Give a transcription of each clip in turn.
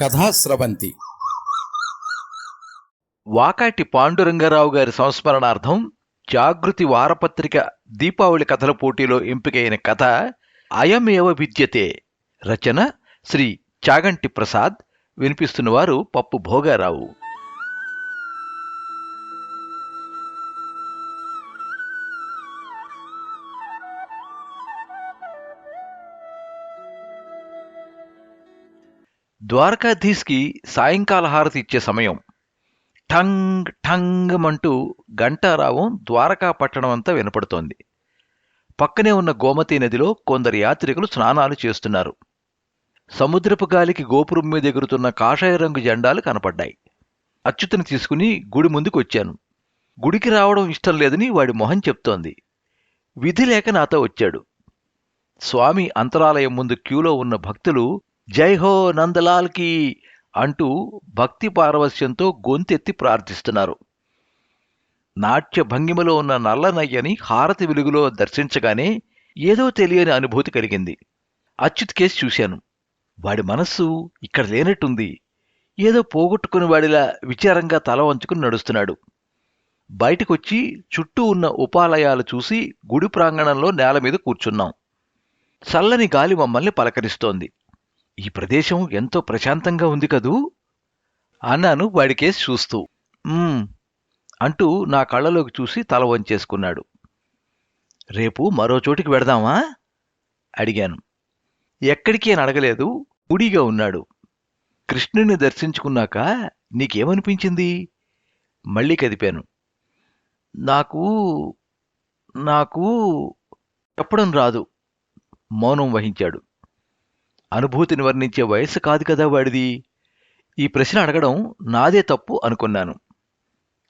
కథాస్రవంతి వాకాటి పాండురంగారావు గారి సంస్మరణార్థం జాగృతి వారపత్రిక దీపావళి కథల పోటీలో ఎంపికైన కథ అయమేవ విద్యతే. రచన శ్రీ చాగంటి ప్రసాద్. వినిపిస్తున్నవారు పప్పు భోగారావు. ద్వారకాధీశ్కి సాయంకాల హారతి ఇచ్చే సమయం. ఠంగ్ ఠంగ్ అంటూ గంటారావం ద్వారకా పట్టణం అంతా వినపడుతోంది. పక్కనే ఉన్న గోమతి నదిలో కొందరు యాత్రికులు స్నానాలు చేస్తున్నారు. సముద్రపు గాలికి గోపురం మీద ఎగురుతున్న కాషాయ రంగు జెండాలు కనపడ్డాయి. అచ్యుతను తీసుకుని గుడి ముందుకు వచ్చాను. గుడికి రావడం ఇష్టం లేదని వాడి మొహం చెప్తోంది. విధి లేక నాతో వచ్చాడు. స్వామి అంతరాలయం ముందు క్యూలో ఉన్న భక్తులు జై హో నందలాల్కి అంటూ భక్తి పారవస్యంతో గొంతెత్తి ప్రార్థిస్తున్నారు. నాట్య భంగిమలో ఉన్న నల్లనయ్యని హారతి వెలుగులో దర్శించగానే ఏదో తెలియని అనుభూతి కలిగింది. అచ్యుత్ కేసి చూశాను. వాడి మనస్సు ఇక్కడ లేనట్టుంది. ఏదో పోగొట్టుకుని వాడిలా విచారంగా తల వంచుకుని నడుస్తున్నాడు. బయటకొచ్చి చుట్టూ ఉన్న ఉపాలయాలు చూసి గుడి ప్రాంగణంలో నేల మీద కూర్చున్నాం. చల్లని గాలి మమ్మల్ని పలకరిస్తోంది. ఈ ప్రదేశం ఎంతో ప్రశాంతంగా ఉంది కదూ? అన్నాను వాడికేసి చూస్తూ. అంటూ నా కళ్ళలోకి చూసి తల వంచేసుకున్నాడు. రేపు మరో చోటికి వెడదామా? అడిగాను. ఎక్కడికి అని అడగలేదు గుడిగా ఉన్నాడు. కృష్ణుని దర్శించుకున్నాక నీకేమనిపించింది? మళ్ళీ కదిపాను. నాకు నాకు చెప్పడం రాదు మౌనం వహించాడు. అనుభూతిని వర్ణించే వయస్సు కాదు కదా వాడిది? ఈ ప్రశ్న అడగడం నాదే తప్పు అనుకున్నాను.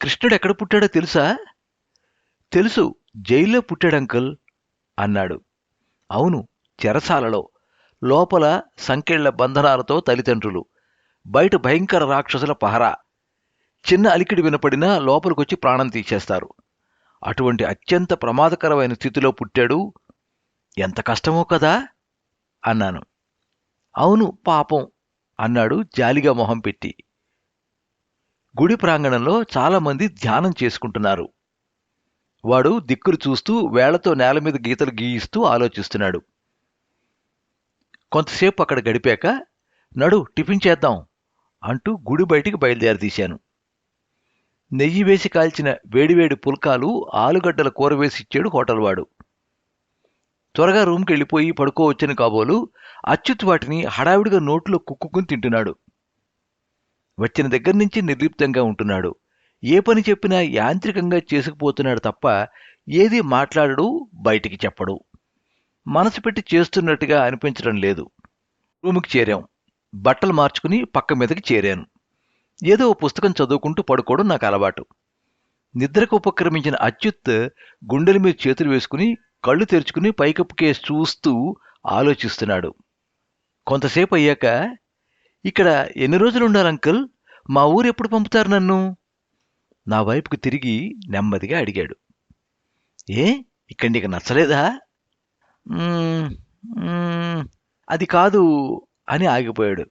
కృష్ణుడు ఎక్కడ పుట్టాడో తెలుసా? తెలుసు జైల్లో పుట్టాడు అంకుల్ అన్నాడు. అవును చెరసాలలో లోపల సంకెళ్ళ బంధనాలతో తల్లిదండ్రులు బయట భయంకర రాక్షసుల పహరా. చిన్న అలికిడి వినపడినా లోపలికొచ్చి ప్రాణం తీసేస్తారు. అటువంటి అత్యంత ప్రమాదకరమైన స్థితిలో పుట్టాడు? ఎంత కష్టమో కదా? అన్నాను. అవును పాపం అన్నాడు జాలిగా మొహం పెట్టి. గుడి ప్రాంగణంలో చాలామంది ధ్యానం చేసుకుంటున్నారు. వాడు దిక్కులు చూస్తూ వేళ్ళతో నేల మీద గీతలు గీయిస్తూ ఆలోచిస్తున్నాడు. కొంతసేపు అక్కడ గడిపాక నడు టిఫిన్ చేద్దాం అంటూ గుడి బయటికి బయలుదేరదీశాను. నెయ్యి వేసి కాల్చిన వేడివేడి పుల్కాలు ఆలుగడ్డల కూర వేసి ఇచ్చాడు హోటల్ వాడు. త్వరగా రూమ్కి వెళ్ళిపోయి పడుకోవచ్చని కాబోలు అచ్యుత్ వాటిని హడావిడిగా నోట్లో కుక్కుకుని తింటున్నాడు. వచ్చిన దగ్గర నుంచి నిర్లిప్తంగా ఉంటున్నాడు. ఏ పని చెప్పినా యాంత్రికంగా చేసుకుపోతున్నాడు తప్ప ఏది మాట్లాడడు బయటికి చెప్పడు. మనసు పెట్టి చేస్తున్నట్టుగా అనిపించడం లేదు. రూముకి చేరాం. బట్టలు మార్చుకుని పక్క మీదకి చేరాను. ఏదో ఓ పుస్తకం చదువుకుంటూ పడుకోవడం నాకు అలవాటు. నిద్రకు ఉపక్రమించిన అచ్యుత్ గుండెల మీద చేతులు వేసుకుని కళ్ళు తెరుచుకుని పైకప్పు చూస్తూ ఆలోచిస్తున్నాడు. కొంతసేపు అయ్యాక ఇక్కడ ఎన్ని రోజులు ఉండాలి అంకుల్? మా ఊరు ఎప్పుడు పంపుతారు నన్ను? నా వైపుకు తిరిగి నెమ్మదిగా అడిగాడు. ఏ ఇక్కడ నీకు నచ్చలేదా? అది కాదు అని ఆగిపోయాడు.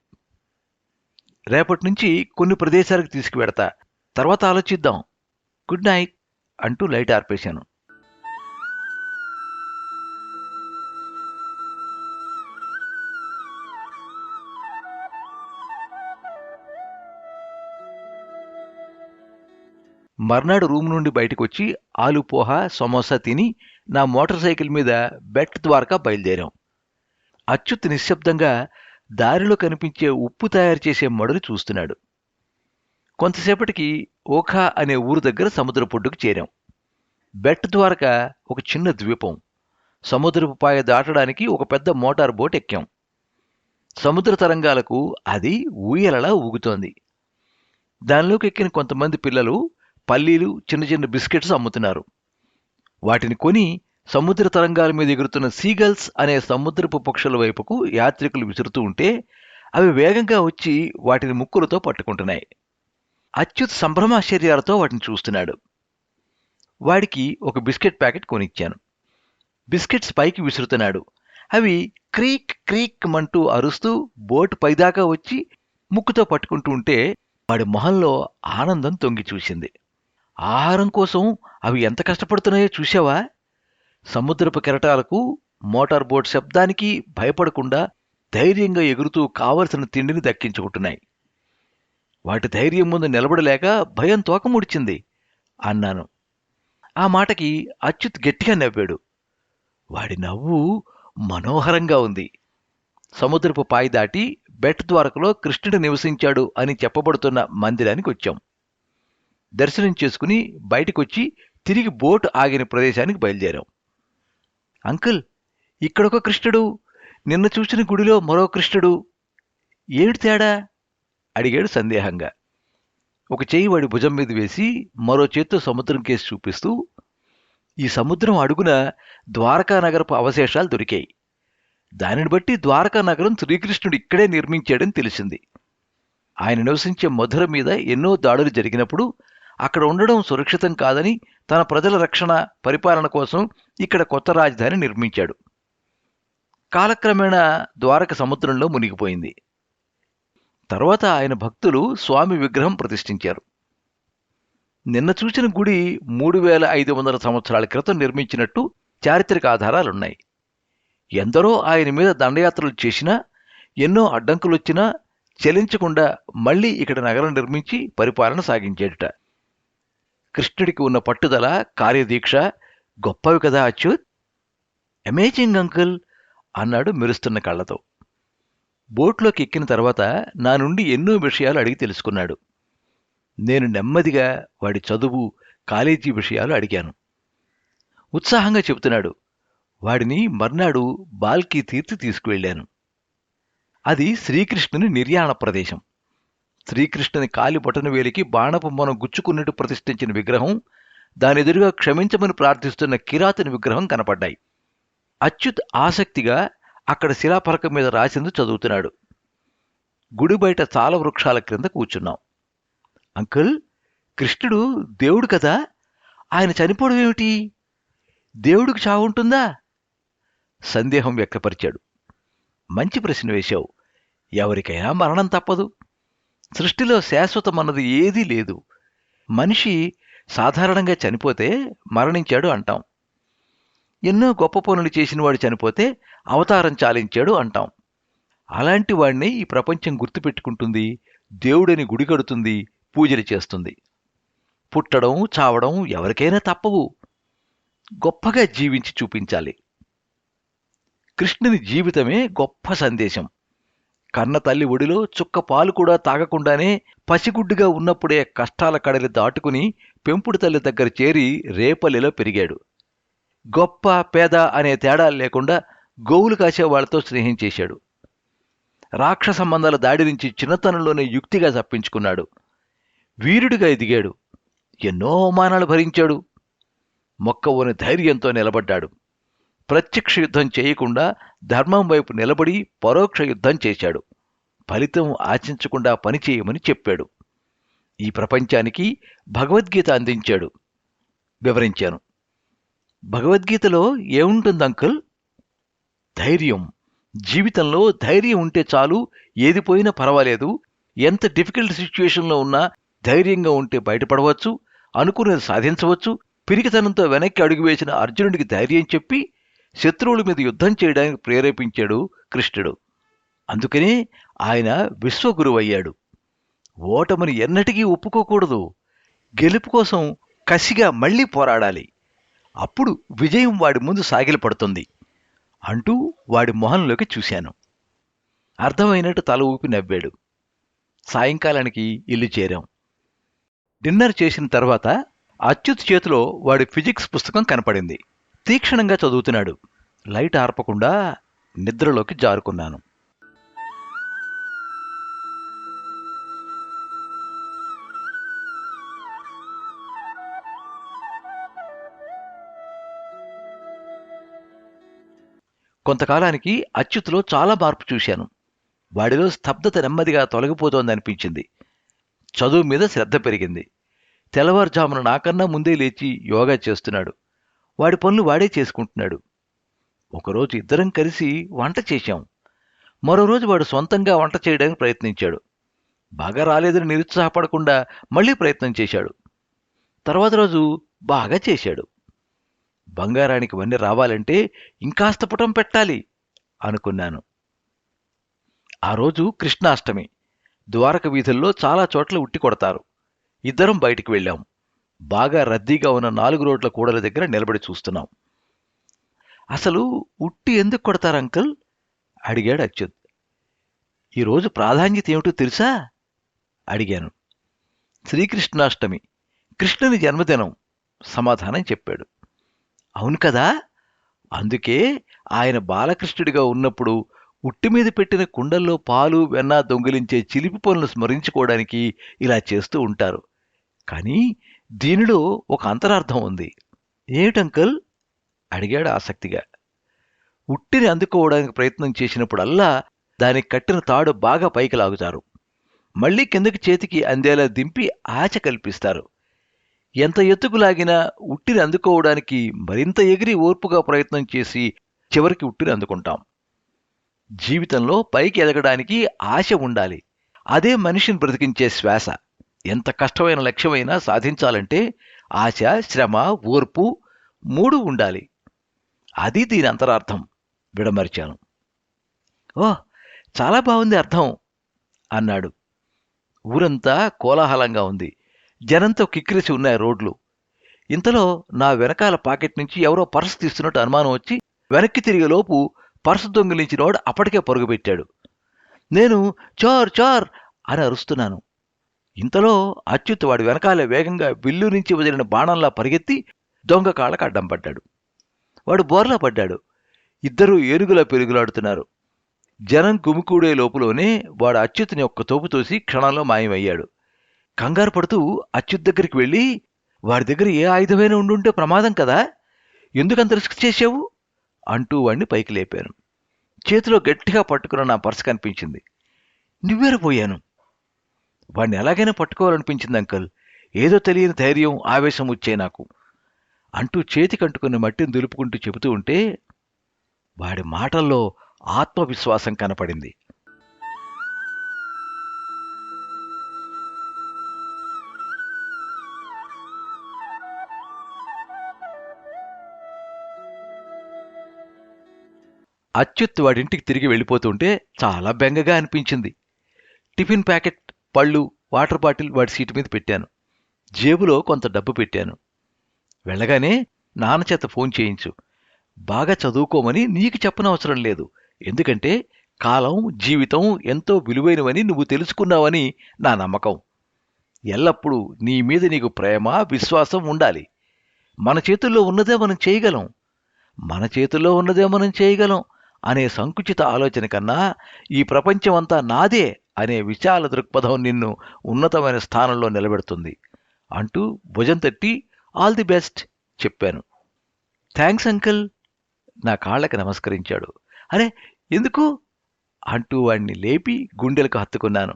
రేపటి నుంచి కొన్ని ప్రదేశాలకు తీసుకువెడతా. తర్వాత ఆలోచిద్దాం. గుడ్ నైట్ అంటూ లైట్ ఆర్పేశాను. మర్నాడు రూమ్ నుండి బయటకు వచ్చి ఆలు పోహా సమోసా తిని నా మోటార్ సైకిల్ మీద బెట్ ద్వారకా బయలుదేరాం. అచ్యుత్ నిశ్శబ్దంగా దారిలో కనిపించే ఉప్పు తయారు చేసే మడులు చూస్తున్నాడు. కొంతసేపటికి ఓఖా అనే ఊరు దగ్గర సముద్ర పొడ్డుకు చేరాం. బెట్ ద్వారకా ఒక చిన్న ద్వీపం. సముద్రపు పాయ దాటడానికి ఒక పెద్ద మోటార్ బోట్ ఎక్కాం. సముద్ర తరంగాలకు అది ఊయలలా ఊగుతోంది. దానిలోకి ఎక్కిన కొంతమంది పిల్లలు పల్లీలు చిన్న చిన్న బిస్కెట్స్ అమ్ముతున్నారు. వాటిని కొని సముద్ర తరంగాల మీద ఎగురుతున్న సీగల్స్ అనే సముద్రపు పక్షుల వైపుకు యాత్రికులు విసురుతూ ఉంటే అవి వేగంగా వచ్చి వాటిని ముక్కులతో పట్టుకుంటున్నాయి. అచ్యుత్ సంభ్రమాశ్చర్యాలతో వాటిని చూస్తున్నాడు. వాడికి ఒక బిస్కెట్ ప్యాకెట్ కొనిచ్చాను. బిస్కెట్స్ పైకి విసురుతున్నాడు. అవి క్రీక్ క్రీక్ మంటూ అరుస్తూ బోటు పైదాకా వచ్చి ముక్కుతో పట్టుకుంటూ ఉంటే వాడి మొహంలో ఆనందం తొంగి చూసింది. ఆహారం కోసం అవి ఎంత కష్టపడుతున్నాయో చూశావా? సముద్రపు కెరటాలకు మోటార్ బోట్ శబ్దానికి భయపడకుండా ధైర్యంగా ఎగురుతూ కావలసిన తిండిని దక్కించుకుంటున్నాయి. వాటి ధైర్యం ముందు నిలబడలేక భయం తోకముడిచింది అన్నాను. ఆ మాటకి అచ్యుత్ గట్టిగా నవ్వాడు. వాడి నవ్వు మనోహరంగా ఉంది. సముద్రపు పాయి దాటి బెట్ ద్వారకలో కృష్ణుడు నివసించాడు అని చెప్పబడుతున్న మందిరానికి వచ్చాం. దర్శనం చేసుకుని బయటకొచ్చి తిరిగి బోటు ఆగిన ప్రదేశానికి బయలుదేరాం. అంకుల్ ఇక్కడొక కృష్ణుడు. నిన్న చూసిన గుడిలో మరో కృష్ణుడు. ఏమిటి తేడా? అడిగాడు సందేహంగా. ఒక చేయి వాడి భుజం మీద వేసి మరో చేత్తో సముద్రం కేసి చూపిస్తూ ఈ సముద్రం అడుగున ద్వారకా నగరపు అవశేషాలు దొరికాయి. దానిని బట్టి ద్వారకా నగరం శ్రీకృష్ణుడు ఇక్కడే నిర్మించాడని తెలిసింది. ఆయన నివసించే మధుర మీద ఎన్నో దాడులు జరిగినప్పుడు అక్కడ ఉండడం సురక్షితం కాదని తన ప్రజల రక్షణ పరిపాలన కోసం ఇక్కడ కొత్త రాజధాని నిర్మించాడు. కాలక్రమేణా ద్వారక సముద్రంలో మునిగిపోయింది. తర్వాత ఆయన భక్తులు స్వామి విగ్రహం ప్రతిష్ఠించారు. నిన్న చూసిన గుడి మూడు వేల ఐదు వందల సంవత్సరాల క్రితం నిర్మించినట్టు చారిత్రక ఆధారాలున్నాయి. ఎందరో ఆయన మీద దండయాత్రలు చేసినా ఎన్నో అడ్డంకులొచ్చినా చలించకుండా మళ్ళీ ఇక్కడ నగరం నిర్మించి పరిపాలన సాగించేట. కృష్ణుడికి ఉన్న పట్టుదల కార్యదీక్ష గొప్పవి కదా అచ్యుత్? అమేజింగ్ అంకుల్ అన్నాడు మెరుస్తున్న కళ్ళతో. బోట్లోకి ఎక్కిన తర్వాత నా నుండి ఎన్నో విషయాలు అడిగి తెలుసుకున్నాడు. నేను నెమ్మదిగా వాడి చదువు కాలేజీ విషయాలు అడిగాను. ఉత్సాహంగా చెబుతున్నాడు వాడిని మర్నాడు బాల్కి తీర్చి తీసుకువెళ్ళాను. అది శ్రీకృష్ణుని నిర్యాణ ప్రదేశం. శ్రీకృష్ణుని కాలి బొటను వేలికి బాణపు మనం గుచ్చుకున్నట్టు ప్రతిష్ఠించిన విగ్రహం దానెదురుగా క్షమించమని ప్రార్థిస్తున్న కిరాతుని విగ్రహం కనపడ్డాయి. అచ్యుత్ ఆసక్తిగా అక్కడ శిలాఫలకం మీద రాసింది చదువుతున్నాడు. గుడి బయట చాల వృక్షాల క్రింద కూర్చున్నాం. అంకుల్ కృష్ణుడు దేవుడు కదా? ఆయన చనిపోవడం ఏమిటి? దేవుడికి చావుంటుందా సందేహం వ్యక్తపరిచాడు. మంచి ప్రశ్న వేశావు. ఎవరికైనా మరణం తప్పదు. సృష్టిలో శాశ్వతమన్నది ఏదీ లేదు. మనిషి సాధారణంగా చనిపోతే మరణించాడు అంటాం. ఎన్నో గొప్ప పనులు చేసినవాడు చనిపోతే అవతారం చాలించాడు అంటాం. అలాంటి వాడిని ఈ ప్రపంచం గుర్తుపెట్టుకుంటుంది దేవుడని గుడి కడుతుంది పూజలు చేస్తుంది. పుట్టడం చావడం ఎవరికైనా తప్పవు. గొప్పగా జీవించి చూపించాలి. కృష్ణుని జీవితమే గొప్ప సందేశం. కన్న తల్లి ఒడిలో చుక్క పాలు కూడా తాగకుండానే పసిగుడ్డుగా ఉన్నప్పుడే కష్టాల కడలి దాటుకుని పెంపుడు తల్లి దగ్గర చేరి రేపల్లిలో పెరిగాడు. గొప్ప పేద అనే తేడా లేకుండా గోవులు కాసే వాళ్ళతో స్నేహం చేశాడు. రాక్షస సంబంధాల దాడి నుంచి చిన్నతనంలోనే యుక్తిగా తప్పించుకున్నాడు. వీరుడిగా ఎదిగాడు. ఎన్నో అవమానాలు భరించాడు. మొక్కవోని ధైర్యంతో నిలబడ్డాడు. ప్రత్యక్ష యుద్ధం చేయకుండా ధర్మం వైపు నిలబడి పరోక్ష యుద్ధం చేశాడు. ఫలితం ఆశించకుండా పనిచేయమని చెప్పాడు. ఈ ప్రపంచానికి భగవద్గీత అందించాడు. వివరించాను. భగవద్గీతలో ఏముంటుంది అంకుల్? ధైర్యం. జీవితంలో ధైర్యం ఉంటే చాలు ఏది పోయినా పర్వాలేదు. ఎంత డిఫికల్ట్ సిచ్యువేషన్లో ఉన్నా ధైర్యంగా ఉంటే బయటపడవచ్చు అనుకున్నది సాధించవచ్చు పిరికితనంతో వెనక్కి అడుగు వేసిన అర్జునుడికి ధైర్యం చెప్పి శత్రువుల మీద యుద్ధం చేయడానికి ప్రేరేపించాడు కృష్ణుడు. అందుకనే ఆయన విశ్వగురువయ్యాడు. ఓటమిని ఎన్నటికీ ఒప్పుకోకూడదు. గెలుపు కోసం కసిగా మళ్ళీ పోరాడాలి. అప్పుడు విజయం వాడి ముందు సాగిలపడుతుంది అంటూ వాడి మొహంలోకి చూశాను. అర్థమైనట్టు తల ఊపి నవ్వాడు. సాయంకాలానికి ఇల్లు చేరాం. డిన్నర్ చేసిన తర్వాత అచ్యుత్ చేతిలో వాడి ఫిజిక్స్ పుస్తకం కనపడింది. తీక్షణంగా చదువుతున్నాడు. లైట్ ఆర్పకుండా నిద్రలోకి జారుకున్నాను. కొంతకాలానికి అచ్యుత్లో చాలా మార్పు చూశాను. వాడిలో స్తబ్దత నెమ్మదిగా తొలగిపోతోందనిపించింది. చదువు మీద శ్రద్ధ పెరిగింది. తెల్లవారుజామున నాకన్నా ముందే లేచి యోగా చేస్తున్నాడు. వాడి పనులు వాడే చేసుకుంటున్నాడు. ఒకరోజు ఇద్దరం కలిసి వంట చేశాం. మరో రోజు వాడు సొంతంగా వంట చేయడానికి ప్రయత్నించాడు. బాగా రాలేదని నిరుత్సాహపడకుండా మళ్ళీ ప్రయత్నం చేశాడు. తర్వాత రోజు బాగా చేశాడు. బంగారానికి వన్నీ రావాలంటే ఇంకాస్త పుటం పెట్టాలి అనుకున్నాను. ఆ రోజు కృష్ణాష్టమి. ద్వారక వీధుల్లో చాలా చోట్ల ఉట్టి కొడతారు. ఇద్దరం బయటికి వెళ్ళాం. బాగా రద్దీగా ఉన్న నాలుగు రోడ్ల కూడల దగ్గర నిలబడి చూస్తున్నాం. అసలు ఉట్టి ఎందుకు కొడతారు అంకుల్? అడిగాడు అచ్యుత్. ఈరోజు ప్రాధాన్యత ఏమిటో తెలుసా? అడిగాను. శ్రీకృష్ణాష్టమి కృష్ణుని జన్మదినం సమాధానం చెప్పాడు. అవును కదా? అందుకే ఆయన బాలకృష్ణుడిగా ఉన్నప్పుడు ఉట్టి మీద పెట్టిన కుండల్లో పాలు వెన్న దొంగిలించే చిలిపి పనులు స్మరించుకోవడానికి ఇలా చేస్తూ ఉంటారు. కానీ దీనిలో ఒక అంతరార్థం ఉంది. ఏమిటంకల్? అడిగాడు ఆసక్తిగా. ఉట్టిని అందుకోవడానికి ప్రయత్నం చేసినప్పుడల్లా దానికి కట్టిన తాడు బాగా పైకి లాగుతారు మళ్ళీ కిందకి చేతికి అందేలా దింపి ఆశ కల్పిస్తారు. ఎంత ఎత్తుకు లాగినా ఉట్టిని అందుకోవడానికి మరింత ఎగిరి ఓర్పుగా ప్రయత్నం చేసి చివరికి ఉట్టిని అందుకుంటాం. జీవితంలో పైకి ఎదగడానికి ఆశ ఉండాలి. అదే మనిషిని బ్రతికించే శ్వాస. ఎంత కష్టమైన లక్ష్యమైనా సాధించాలంటే ఆశ శ్రమ ఓర్పు మూడు ఉండాలి. అది దీని అంతరార్థం. విడమరిచాను. ఓ చాలా బాగుంది అర్థం అన్నాడు. ఊరంతా కోలాహలంగా ఉంది. జనంతో కిక్కిరిసి ఉన్నాయి రోడ్లు. ఇంతలో నా వెనకాల పాకెట్ నుంచి ఎవరో పర్సు తీస్తున్నట్టు అనుమానం వచ్చి వెనక్కి తిరిగేలోపు పర్సు దొంగిలించినోడు అప్పటికే పరుగుపెట్టాడు నేను చార్ చార్ అని అరుస్తున్నాను. ఇంతలో అచ్యుత్ వాడి వెనకాలే వేగంగా విల్లు నుంచి వదిలిన బాణంలా పరిగెత్తి దొంగ కాళ్ళకు అడ్డం పడ్డాడు. వాడు బోర్లా పడ్డాడు. ఇద్దరూ ఏనుగులా పెరుగులాడుతున్నారు. జనం గుమికూడే లోపులోనే వాడు అచ్యుత్ని ఒక్క తోపు తోసి క్షణంలో మాయమయ్యాడు. కంగారు పడుతూ అచ్యుత్ దగ్గరికి వెళ్ళి వాడి దగ్గర ఏ ఆయుధమైనా ఉండుంటే ప్రమాదం కదా? ఎందుకంత రిస్క్ చేసావు అంటూ వాణ్ణి పైకి లేపాను. చేతిలో గట్టిగా పట్టుకున్న నా పర్స్ కనిపించింది. నివ్వెరపోయాను వాడిని ఎలాగైనా పట్టుకోవాలనిపించింది అంకల్. ఏదో తెలియని ధైర్యం ఆవేశం వచ్చే నాకు. అంటూ చేతికంటుకున్న మట్టిని దులుపుకుంటూ చెబుతూ ఉంటే వాడి మాటల్లో ఆత్మవిశ్వాసం కనపడింది. అచ్యుత్ వాడింటికి తిరిగి వెళ్ళిపోతుంటే చాలా బెంగగా అనిపించింది. టిఫిన్ ప్యాకెట్ పళ్ళు వాటర్ బాటిల్ వాడి సీటు మీద పెట్టాను. జేబులో కొంత డబ్బు పెట్టాను. వెళ్ళగానే నాన్న చేత ఫోన్ చేయించు. బాగా చదువుకోమని నీకు చెప్పనవసరం లేదు. ఎందుకంటే కాలం జీవితం ఎంతో విలువైనవని నువ్వు తెలుసుకున్నావని నా నమ్మకం. ఎల్లప్పుడూ నీ మీద నీకు ప్రేమ విశ్వాసం ఉండాలి. మన చేతుల్లో ఉన్నదే మనం చేయగలం. మన చేతుల్లో ఉన్నదే మనం చేయగలం అనే సంకుచిత ఆలోచన కన్నా ఈ ప్రపంచమంతా నాదే అనే విశాల దృక్పథం నిన్ను ఉన్నతమైన స్థానంలో నిలబెడుతుంది అంటూ భుజం తట్టి ఆల్ ది బెస్ట్ చెప్పాను. Thanks uncle. నా కాళ్ళకి నమస్కరించాడు. అరే ఎందుకు? అంటూ వాడిని లేపి గుండెలకు హత్తుకున్నాను.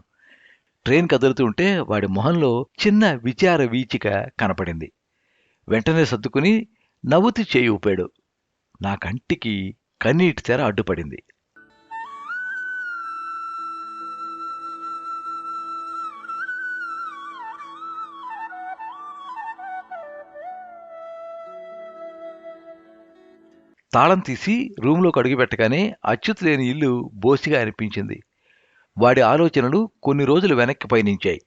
ట్రైన్ కదులుతుంటే వాడి మొహంలో చిన్న విచార వీచిక కనపడింది. వెంటనే సర్దుకుని నవ్వుతూ చేయి ఊపాడు. నా కంటికి కన్నీటి తెర అడ్డుపడింది. తాళం తీసి రూంలోకి అడుగుపెట్టగానే అచ్యుత్ లేని ఇల్లు బోసిగా అనిపించింది. వాడి ఆలోచనలు కొన్ని రోజులు వెనక్కి పయనించాయి.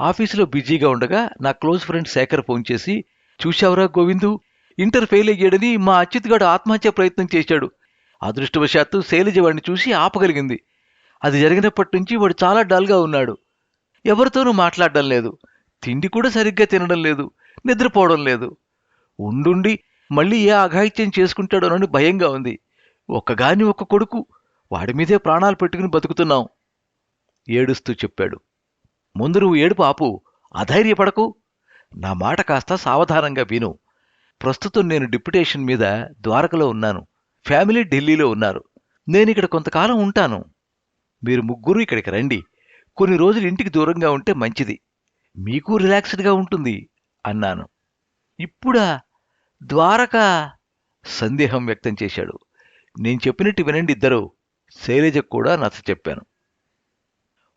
ఆఫీసులో బిజీగా ఉండగా నా క్లోజ్ ఫ్రెండ్ శేఖర్ ఫోన్ చేసి చూశావురా గోవిందు ఇంటర్ ఫెయిల్ అయ్యాడని మా అచ్యుత్గాడు ఆత్మహత్య ప్రయత్నం చేశాడు. అదృష్టవశాత్తు శైలజ వాడిని చూసి ఆపగలిగింది. అది జరిగినప్పటి నుంచి వాడు చాలా డల్గా ఉన్నాడు. ఎవరితోనూ మాట్లాడడం లేదు. తిండి కూడా సరిగ్గా తినడం లేదు. నిద్రపోవడం లేదు. ఉండుండి మళ్ళీ ఏ అఘాయిత్యం చేసుకుంటాడోనని భయంగా ఉంది. ఒక్కగాని ఒక్క కొడుకు వాడి మీదే ప్రాణాలు పెట్టుకుని బతుకుతున్నాం ఏడుస్తూ చెప్పాడు. ముందు నువ్వు ఏడుపు ఆపు అధైర్యపడకు. నా మాట కాస్త సావధానంగా విను. ప్రస్తుతం నేను డిప్యుటేషన్ మీద ద్వారకలో ఉన్నాను. ఫ్యామిలీ ఢిల్లీలో ఉన్నారు. నేను ఇక్కడ కొంతకాలం ఉంటాను. మీరు ముగ్గురు ఇక్కడికి రండి. కొన్ని రోజులు ఇంటికి దూరంగా ఉంటే మంచిది. మీకు రిలాక్స్డ్గా ఉంటుంది అన్నాను. ఇప్పుడా? ద్వారక సందేహం వ్యక్తం చేశాడు. నేను చెప్పినట్టు వినండి ఇద్దరు. శైలజకు కూడా నచ్చ చెప్పాను.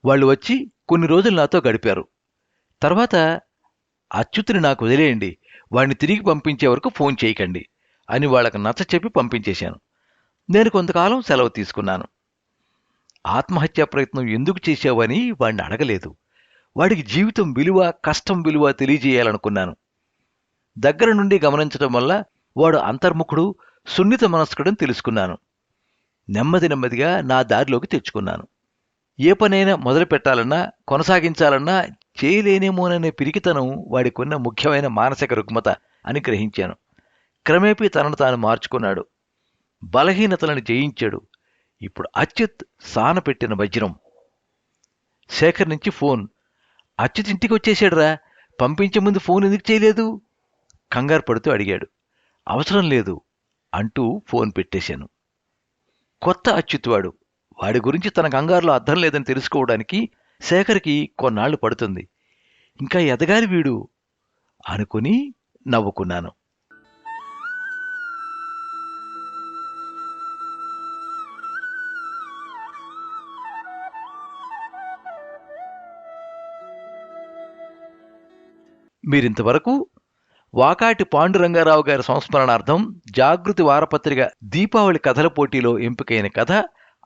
వాళ్ళు వచ్చి కొన్ని రోజులు నాతో గడిపారు. తర్వాత అచ్యుతుని నాకు వదిలేయండి. వాడిని తిరిగి పంపించే వరకు ఫోన్ చేయకండి అని వాళ్ళకు నచ్చ చెప్పి పంపించేశాను. నేను కొంతకాలం సెలవు తీసుకున్నాను. ఆత్మహత్యా ప్రయత్నం ఎందుకు చేశావని వాడిని అడగలేదు. వాడికి జీవితం విలువ కష్టం విలువ తెలియజేయాలనుకున్నాను. దగ్గర నుండి గమనించడం వల్ల వాడు అంతర్ముఖుడు సున్నిత మనస్కుడని తెలుసుకున్నాను. నెమ్మది నెమ్మదిగా నా దారిలోకి తెచ్చుకున్నాను. ఏ పనైనా మొదలు పెట్టాలన్నా కొనసాగించాలన్నా చేయలేనేమోననే పిరికితనం వాడికున్న ముఖ్యమైన మానసిక రుగ్మత అని గ్రహించాను. క్రమేపీ తనను తాను మార్చుకున్నాడు. బలహీనతలను జయించాడు. ఇప్పుడు అచ్యుత్ సాన పెట్టిన వజ్రం. శేఖర్ నుంచి ఫోన్. అచ్యుత్ ఇంటికి వచ్చేసాడురా పంపించే ముందు ఫోన్ ఎందుకు చేయలేదు? కంగారు పడుతూ అడిగాడు. అవసరం లేదు అంటూ ఫోన్ పెట్టేశాను. కొత్త అచ్యుత్వాడు వాడి గురించి తన కంగారులో అర్థం లేదని తెలుసుకోవడానికి శేఖర్కి కొన్నాళ్ళు పడుతుంది. ఇంకా ఎదగాలి వీడు అనుకుని నవ్వుకున్నాను. మీరింతవరకు వాకాటి పాండురంగారావు గారి సంస్మరణార్థం జాగృతి వారపత్రిక దీపావళి కథల పోటీలో ఎంపికైన కథ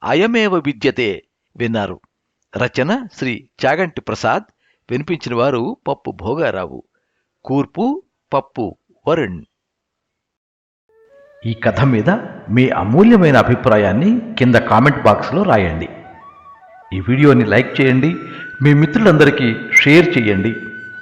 అయమేవ విద్యతే విన్నారు. రచన శ్రీ చాగంటి ప్రసాద్. వినిపించిన వారు పప్పు భోగారావు. కూర్పు పప్పు వరుణ్. ఈ కథ మీద మీ అమూల్యమైన అభిప్రాయాన్ని కింద కామెంట్ బాక్స్లో రాయండి. ఈ వీడియోని లైక్ చేయండి. మీ మిత్రులందరికీ షేర్ చేయండి.